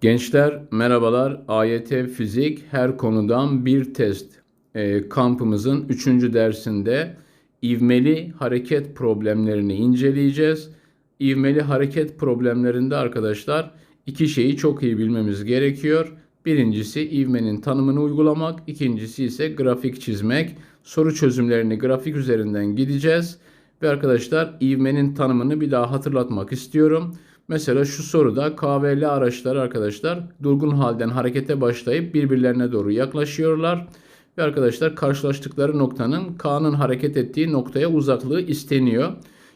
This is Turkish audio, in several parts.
Gençler merhabalar. AYT Fizik her konudan bir test e, kampımızın 3. dersinde ivmeli hareket problemlerini inceleyeceğiz. İvmeli hareket problemlerinde arkadaşlar iki şeyi çok iyi bilmemiz gerekiyor. Birincisi ivmenin tanımını uygulamak, ikincisi ise grafik çizmek. Soru çözümlerini grafik üzerinden gideceğiz. Ve arkadaşlar ivmenin tanımını bir daha hatırlatmak istiyorum. Mesela şu soruda K ve L araçları arkadaşlar durgun halden harekete başlayıp birbirlerine doğru yaklaşıyorlar. Ve arkadaşlar karşılaştıkları noktanın K'nın hareket ettiği noktaya uzaklığı isteniyor.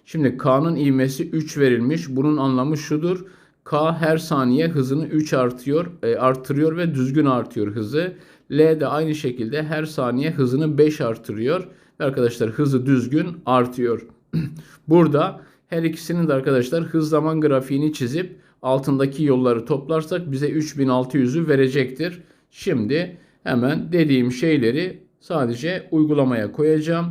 Şimdi K'nın ivmesi 3 verilmiş. Bunun anlamı şudur. K her saniye hızını 3 artıyor, e, artırıyor ve düzgün artıyor hızı. L de aynı şekilde her saniye hızını 5 artırıyor. Ve arkadaşlar hızı düzgün artıyor. Burada her ikisinin de arkadaşlar hız zaman grafiğini çizip altındaki yolları toplarsak bize 3600'ü verecektir. Şimdi hemen dediğim şeyleri sadece uygulamaya koyacağım.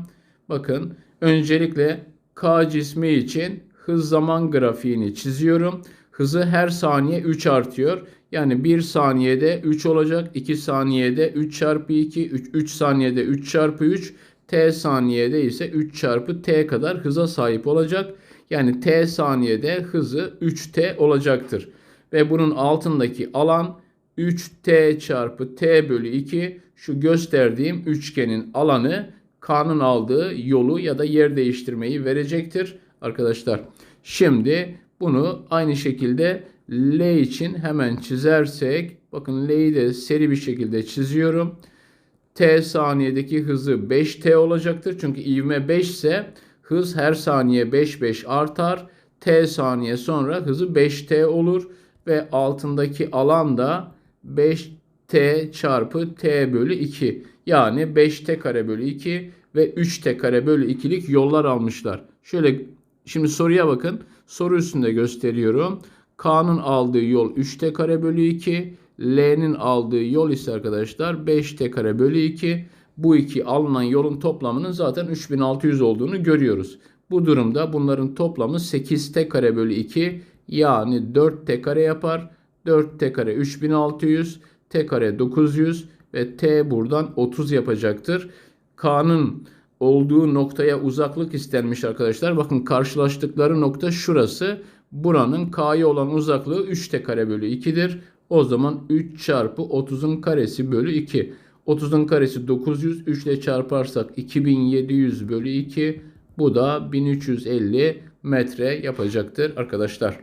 Bakın öncelikle K cismi için hız zaman grafiğini çiziyorum. Hızı her saniye 3 artıyor. Yani 1 saniyede 3 olacak. 2 saniyede 3 çarpı 2, 3, 3 saniyede 3 çarpı 3, t saniyede ise 3 çarpı t kadar hıza sahip olacak. Yani t saniyede hızı 3t olacaktır. Ve bunun altındaki alan 3t çarpı t bölü 2 şu gösterdiğim üçgenin alanı K'nın aldığı yolu ya da yer değiştirmeyi verecektir arkadaşlar. Şimdi bunu aynı şekilde L için hemen çizersek bakın L'yi de seri bir şekilde çiziyorum. T saniyedeki hızı 5T olacaktır. Çünkü ivme 5 ise hız her saniye 5 5 artar. T saniye sonra hızı 5T olur ve altındaki alan da 5T çarpı T bölü 2. Yani 5T kare bölü 2 ve 3T kare bölü 2'lik yollar almışlar. Şöyle şimdi soruya bakın. Soru üstünde gösteriyorum. K'nın aldığı yol 3T kare bölü 2. L'nin aldığı yol ise arkadaşlar 5T kare bölü 2. Bu iki alınan yolun toplamının zaten 3600 olduğunu görüyoruz. Bu durumda bunların toplamı 8T kare bölü 2 yani 4T kare yapar. 4T kare 3600, T kare 900 ve T buradan 30 yapacaktır. K'nın olduğu noktaya uzaklık istenmiş arkadaşlar. Bakın karşılaştıkları nokta şurası. Buranın K'ya olan uzaklığı 3T kare bölü 2'dir. O zaman 3 çarpı 30'un karesi bölü 2. 30'un karesi 900. 3 ile çarparsak 2700 bölü 2. Bu da 1350 metre yapacaktır arkadaşlar.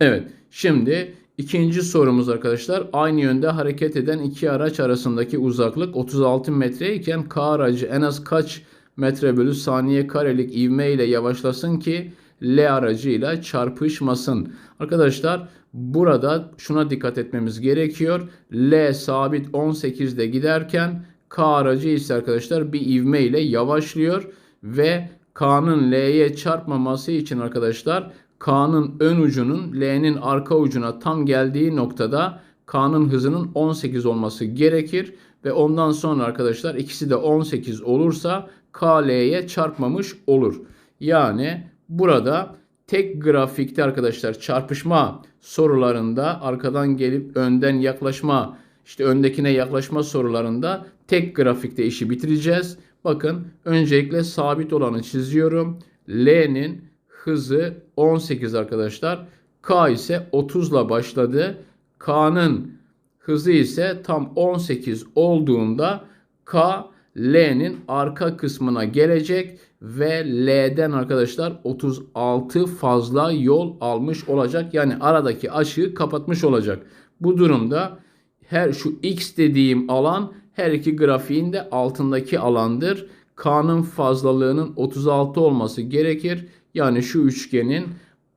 Evet şimdi ikinci sorumuz arkadaşlar. Aynı yönde hareket eden iki araç arasındaki uzaklık 36 metre iken K aracı en az kaç metre bölü saniye karelik ivme ile yavaşlasın ki L aracıyla çarpışmasın. Arkadaşlar burada şuna dikkat etmemiz gerekiyor. L sabit 18'de giderken K aracı ise arkadaşlar bir ivme ile yavaşlıyor ve K'nın L'ye çarpmaması için arkadaşlar K'nın ön ucunun L'nin arka ucuna tam geldiği noktada K'nın hızının 18 olması gerekir ve ondan sonra arkadaşlar ikisi de 18 olursa K L'ye çarpmamış olur. Yani burada tek grafikte arkadaşlar çarpışma sorularında arkadan gelip önden yaklaşma işte öndekine yaklaşma sorularında tek grafikte işi bitireceğiz. Bakın öncelikle sabit olanı çiziyorum. L'nin hızı 18 arkadaşlar. K ise 30 ile başladı. K'nın hızı ise tam 18 olduğunda K L'nin arka kısmına gelecek ve L'den arkadaşlar 36 fazla yol almış olacak. Yani aradaki açığı kapatmış olacak. Bu durumda her şu X dediğim alan her iki grafiğin de altındaki alandır. K'nın fazlalığının 36 olması gerekir. Yani şu üçgenin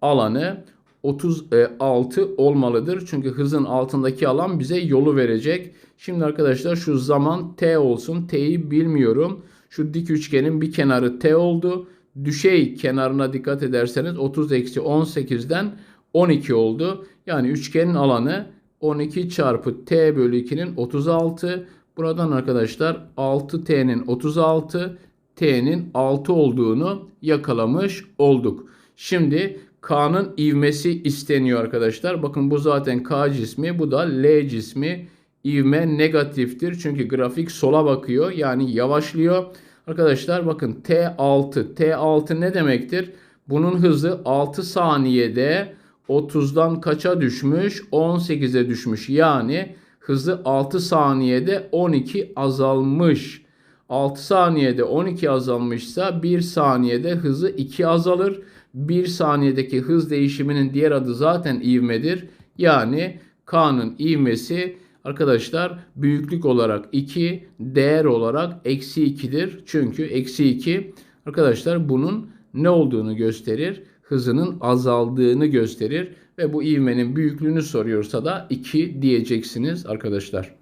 alanı 36 olmalıdır. Çünkü hızın altındaki alan bize yolu verecek. Şimdi arkadaşlar şu zaman t olsun. T'yi bilmiyorum. Şu dik üçgenin bir kenarı t oldu. Düşey kenarına dikkat ederseniz 30 eksi 18'den 12 oldu. Yani üçgenin alanı 12 çarpı t bölü 2'nin 36. Buradan arkadaşlar 6t'nin 36, t'nin 6 olduğunu yakalamış olduk. Şimdi K'nın ivmesi isteniyor arkadaşlar. Bakın bu zaten K cismi, bu da L cismi. İvme negatiftir çünkü grafik sola bakıyor yani yavaşlıyor. Arkadaşlar bakın T6. T6 ne demektir? Bunun hızı 6 saniyede 30'dan kaça düşmüş? 18'e düşmüş. Yani hızı 6 saniyede 12 azalmış. 6 saniyede 12 azalmışsa 1 saniyede hızı 2 azalır. 1 saniyedeki hız değişiminin diğer adı zaten ivmedir. Yani K'nın ivmesi arkadaşlar büyüklük olarak 2, değer olarak eksi 2'dir. Çünkü eksi 2 arkadaşlar bunun ne olduğunu gösterir? Hızının azaldığını gösterir. Ve bu ivmenin büyüklüğünü soruyorsa da 2 diyeceksiniz arkadaşlar.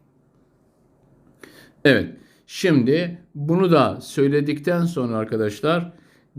Evet. Şimdi bunu da söyledikten sonra arkadaşlar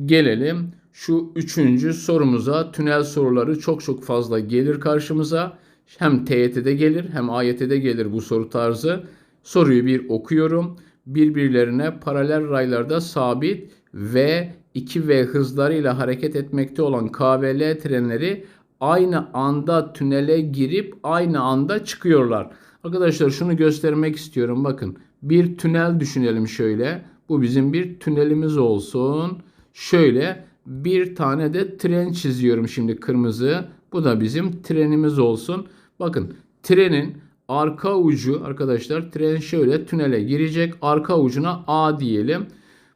gelelim şu üçüncü sorumuza. Tünel soruları çok çok fazla gelir karşımıza. Hem TYT'de gelir hem AYT'de gelir bu soru tarzı. Soruyu bir okuyorum. Birbirlerine paralel raylarda sabit ve 2V hızlarıyla hareket etmekte olan KVL trenleri aynı anda tünele girip aynı anda çıkıyorlar. Arkadaşlar şunu göstermek istiyorum. Bakın bir tünel düşünelim şöyle. Bu bizim bir tünelimiz olsun. Şöyle bir tane de tren çiziyorum şimdi kırmızı. Bu da bizim trenimiz olsun. Bakın trenin arka ucu arkadaşlar tren şöyle tünele girecek. Arka ucuna A diyelim.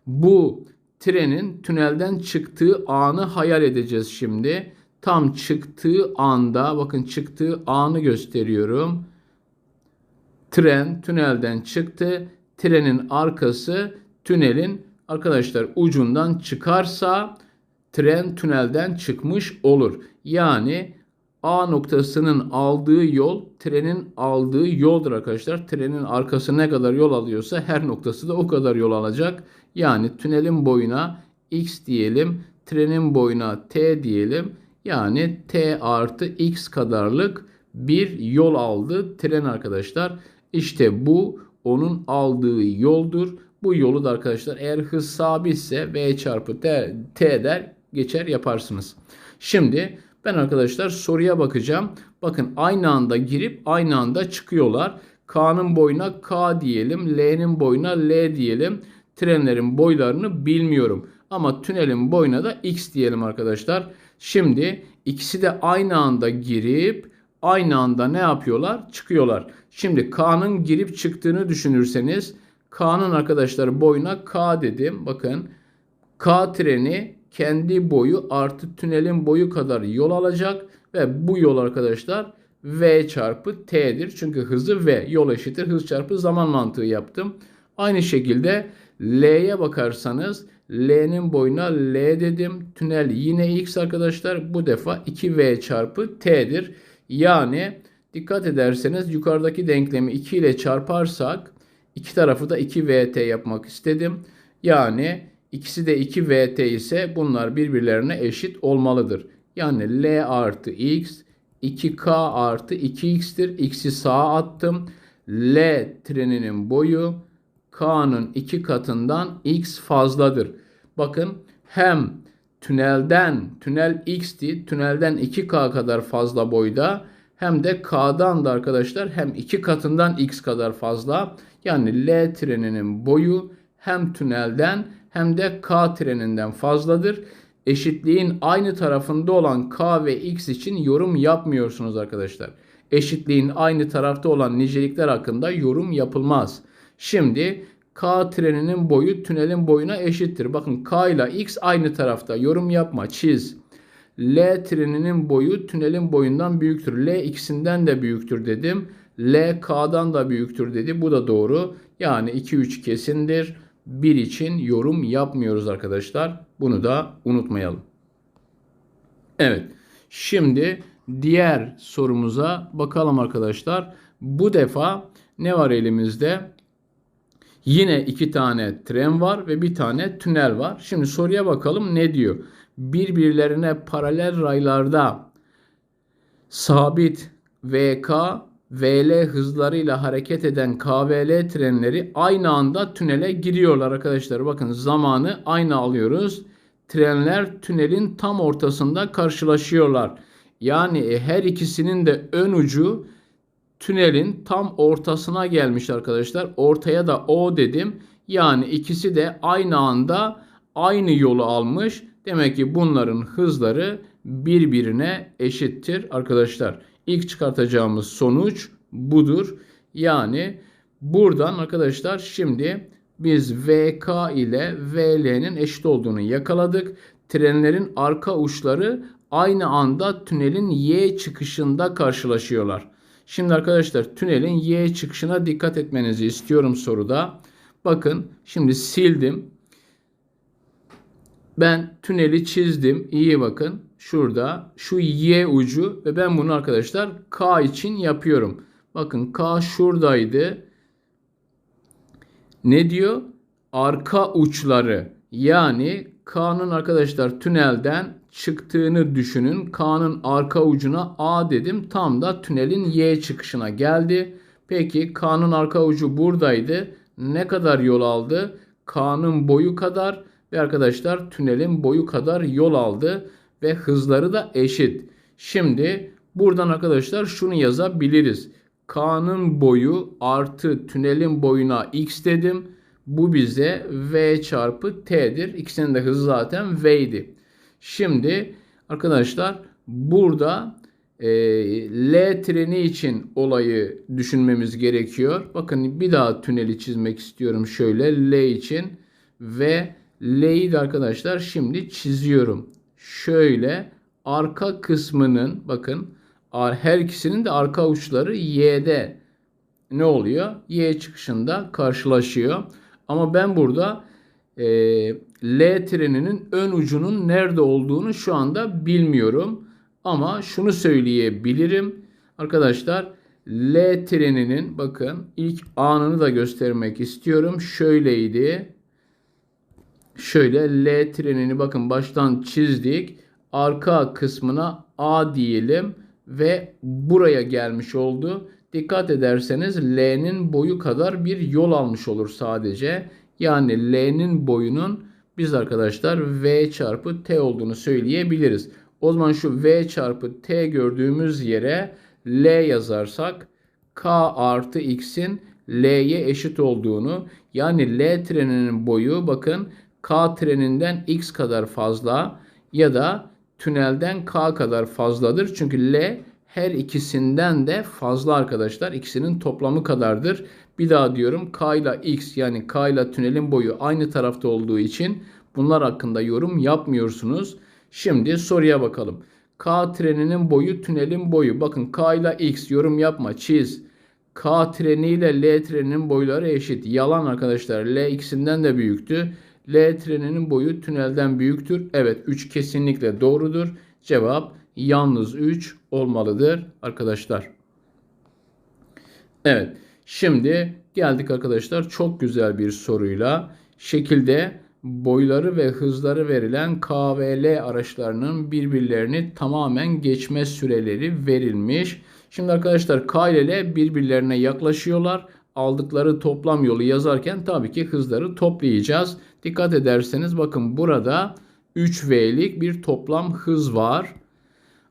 Bu trenin tünelden çıktığı anı hayal edeceğiz şimdi. Tam çıktığı anda bakın çıktığı anı gösteriyorum. Tren tünelden çıktı. Trenin arkası tünelin arkadaşlar ucundan çıkarsa tren tünelden çıkmış olur. Yani A noktasının aldığı yol trenin aldığı yoldur arkadaşlar. Trenin arkası ne kadar yol alıyorsa her noktası da o kadar yol alacak. Yani tünelin boyuna x diyelim. Trenin boyuna t diyelim. Yani t artı x kadarlık bir yol aldı tren arkadaşlar. İşte bu onun aldığı yoldur. Bu yolu da arkadaşlar eğer hız sabitse v çarpı t, t der geçer yaparsınız. Şimdi ben arkadaşlar soruya bakacağım. Bakın aynı anda girip aynı anda çıkıyorlar. K'nın boyuna K diyelim. L'nin boyuna L diyelim. Trenlerin boylarını bilmiyorum. Ama tünelin boyuna da X diyelim arkadaşlar. Şimdi ikisi de aynı anda girip aynı anda ne yapıyorlar? Çıkıyorlar. Şimdi K'nın girip çıktığını düşünürseniz K'nın arkadaşlar boyuna K dedim. Bakın K treni kendi boyu artı tünelin boyu kadar yol alacak ve bu yol arkadaşlar V çarpı T'dir. Çünkü hızı V yol eşittir hız çarpı zaman mantığı yaptım. Aynı şekilde L'ye bakarsanız L'nin boyuna L dedim. Tünel yine X arkadaşlar. Bu defa 2V çarpı T'dir. Yani dikkat ederseniz yukarıdaki denklemi 2 ile çarparsak iki tarafı da 2VT yapmak istedim. Yani ikisi de 2VT ise bunlar birbirlerine eşit olmalıdır. Yani L artı X 2K artı 2X'tir. X'i sağa attım. L treninin boyu K'nın iki katından X fazladır. Bakın hem tünelden, tünel X'ti, tünelden 2K kadar fazla boyda hem de K'dan da arkadaşlar hem iki katından X kadar fazla. Yani L treninin boyu hem tünelden hem de K treninden fazladır. Eşitliğin aynı tarafında olan K ve X için yorum yapmıyorsunuz arkadaşlar. Eşitliğin aynı tarafta olan nicelikler hakkında yorum yapılmaz. Şimdi K treninin boyu tünelin boyuna eşittir. Bakın K ile X aynı tarafta. Yorum yapma, çiz. L treninin boyu tünelin boyundan büyüktür. L ikisinden de büyüktür dedim. L K'dan da büyüktür dedi. Bu da doğru. Yani 2 3 kesindir. 1 için yorum yapmıyoruz arkadaşlar. Bunu da unutmayalım. Evet. Şimdi diğer sorumuza bakalım arkadaşlar. Bu defa ne var elimizde? Yine iki tane tren var ve bir tane tünel var. Şimdi soruya bakalım ne diyor? Birbirlerine paralel raylarda sabit VK, VL hızlarıyla hareket eden KVL trenleri aynı anda tünele giriyorlar arkadaşlar. Bakın zamanı aynı alıyoruz. trenler tünelin tam ortasında karşılaşıyorlar. Yani e, her ikisinin de ön ucu tünelin tam ortasına gelmiş arkadaşlar. Ortaya da O dedim. Yani ikisi de aynı anda aynı yolu almış. Demek ki bunların hızları birbirine eşittir arkadaşlar. İlk çıkartacağımız sonuç budur. Yani buradan arkadaşlar şimdi biz VK ile VL'nin eşit olduğunu yakaladık. Trenlerin arka uçları aynı anda tünelin Y çıkışında karşılaşıyorlar. Şimdi arkadaşlar tünelin Y çıkışına dikkat etmenizi istiyorum soruda. Bakın şimdi sildim. Ben tüneli çizdim. İyi bakın. Şurada şu Y ucu ve ben bunu arkadaşlar K için yapıyorum. Bakın K şuradaydı. Ne diyor? Arka uçları yani K'nın arkadaşlar tünelden çıktığını düşünün. K'nın arka ucuna A dedim. Tam da tünelin Y çıkışına geldi. Peki K'nın arka ucu buradaydı. Ne kadar yol aldı? K'nın boyu kadar ve arkadaşlar tünelin boyu kadar yol aldı ve hızları da eşit. Şimdi buradan arkadaşlar şunu yazabiliriz. K'nın boyu artı tünelin boyuna x dedim. Bu bize v çarpı t'dir. İkisinin de hızı zaten v'ydi. Şimdi arkadaşlar burada e, L treni için olayı düşünmemiz gerekiyor. Bakın bir daha tüneli çizmek istiyorum şöyle L için ve L'yi de arkadaşlar şimdi çiziyorum. Şöyle arka kısmının bakın her ikisinin de arka uçları Y'de ne oluyor? Y çıkışında karşılaşıyor. Ama ben burada e, L treninin ön ucunun nerede olduğunu şu anda bilmiyorum. Ama şunu söyleyebilirim. Arkadaşlar L treninin bakın ilk anını da göstermek istiyorum. Şöyleydi. Şöyle L trenini bakın baştan çizdik. Arka kısmına A diyelim ve buraya gelmiş oldu. Dikkat ederseniz L'nin boyu kadar bir yol almış olur sadece. Yani L'nin boyunun biz arkadaşlar V çarpı T olduğunu söyleyebiliriz. O zaman şu V çarpı T gördüğümüz yere L yazarsak K artı X'in L'ye eşit olduğunu yani L treninin boyu bakın K treninden X kadar fazla ya da tünelden K kadar fazladır. Çünkü L her ikisinden de fazla arkadaşlar. İkisinin toplamı kadardır. Bir daha diyorum K ile X yani K ile tünelin boyu aynı tarafta olduğu için bunlar hakkında yorum yapmıyorsunuz. Şimdi soruya bakalım. K treninin boyu tünelin boyu. Bakın K ile X yorum yapma çiz. K treni ile L treninin boyları eşit. Yalan arkadaşlar. L ikisinden de büyüktü. L treninin boyu tünelden büyüktür. Evet 3 kesinlikle doğrudur. Cevap yalnız 3 olmalıdır arkadaşlar. Evet şimdi geldik arkadaşlar çok güzel bir soruyla. Şekilde boyları ve hızları verilen K ve L araçlarının birbirlerini tamamen geçme süreleri verilmiş. Şimdi arkadaşlar K ile L birbirlerine yaklaşıyorlar. Aldıkları toplam yolu yazarken tabii ki hızları toplayacağız. Dikkat ederseniz bakın burada 3V'lik bir toplam hız var.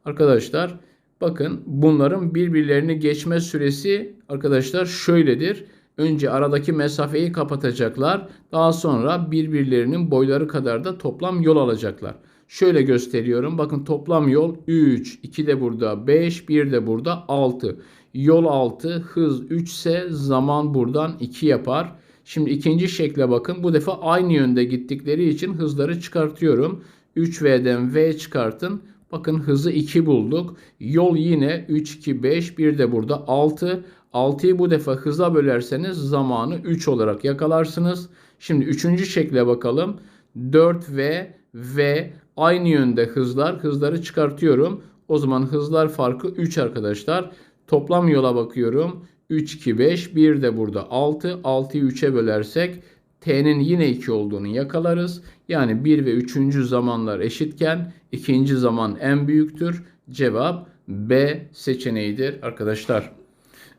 Arkadaşlar bakın bunların birbirlerini geçme süresi arkadaşlar şöyledir. Önce aradaki mesafeyi kapatacaklar. Daha sonra birbirlerinin boyları kadar da toplam yol alacaklar. Şöyle gösteriyorum. Bakın toplam yol 3. 2 de burada 5. 1 de burada 6. Yol 6. Hız 3 ise zaman buradan 2 yapar. Şimdi ikinci şekle bakın. Bu defa aynı yönde gittikleri için hızları çıkartıyorum. 3V'den V çıkartın. Bakın hızı 2 bulduk. Yol yine 3, 2, 5. Bir de burada 6. 6'yı bu defa hıza bölerseniz zamanı 3 olarak yakalarsınız. Şimdi üçüncü şekle bakalım. 4V, V aynı yönde hızlar. Hızları çıkartıyorum. O zaman hızlar farkı 3 arkadaşlar. Toplam yola bakıyorum. 3, 2, 5. Bir de burada 6. 6'yı 3'e bölersek T'nin yine 2 olduğunu yakalarız. Yani 1 ve 3. zamanlar eşitken ikinci zaman en büyüktür. Cevap B seçeneğidir arkadaşlar.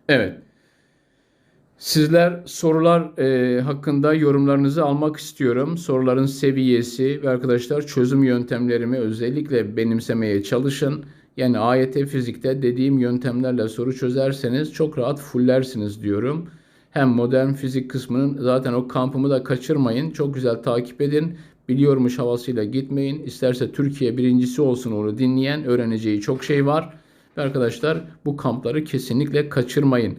Evet. Sizler sorular e, hakkında yorumlarınızı almak istiyorum. Soruların seviyesi ve arkadaşlar çözüm yöntemlerimi özellikle benimsemeye çalışın. Yani AYT fizikte dediğim yöntemlerle soru çözerseniz çok rahat fullersiniz diyorum. Hem modern fizik kısmının zaten o kampımı da kaçırmayın. Çok güzel takip edin. Biliyormuş havasıyla gitmeyin. İsterse Türkiye birincisi olsun onu dinleyen öğreneceği çok şey var. Ve arkadaşlar bu kampları kesinlikle kaçırmayın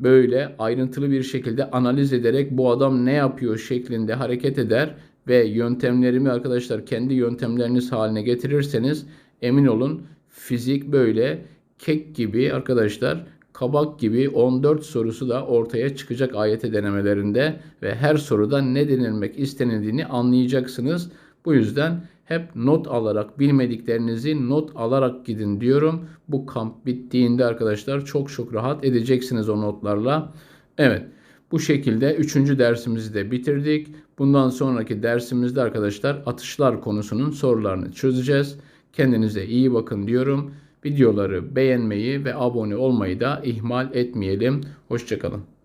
böyle ayrıntılı bir şekilde analiz ederek bu adam ne yapıyor şeklinde hareket eder ve yöntemlerimi arkadaşlar kendi yöntemleriniz haline getirirseniz emin olun fizik böyle kek gibi arkadaşlar kabak gibi 14 sorusu da ortaya çıkacak AYT denemelerinde ve her soruda ne denilmek istenildiğini anlayacaksınız. Bu yüzden hep not alarak bilmediklerinizi not alarak gidin diyorum. Bu kamp bittiğinde arkadaşlar çok çok rahat edeceksiniz o notlarla. Evet bu şekilde 3. dersimizi de bitirdik. Bundan sonraki dersimizde arkadaşlar atışlar konusunun sorularını çözeceğiz. Kendinize iyi bakın diyorum. Videoları beğenmeyi ve abone olmayı da ihmal etmeyelim. Hoşçakalın.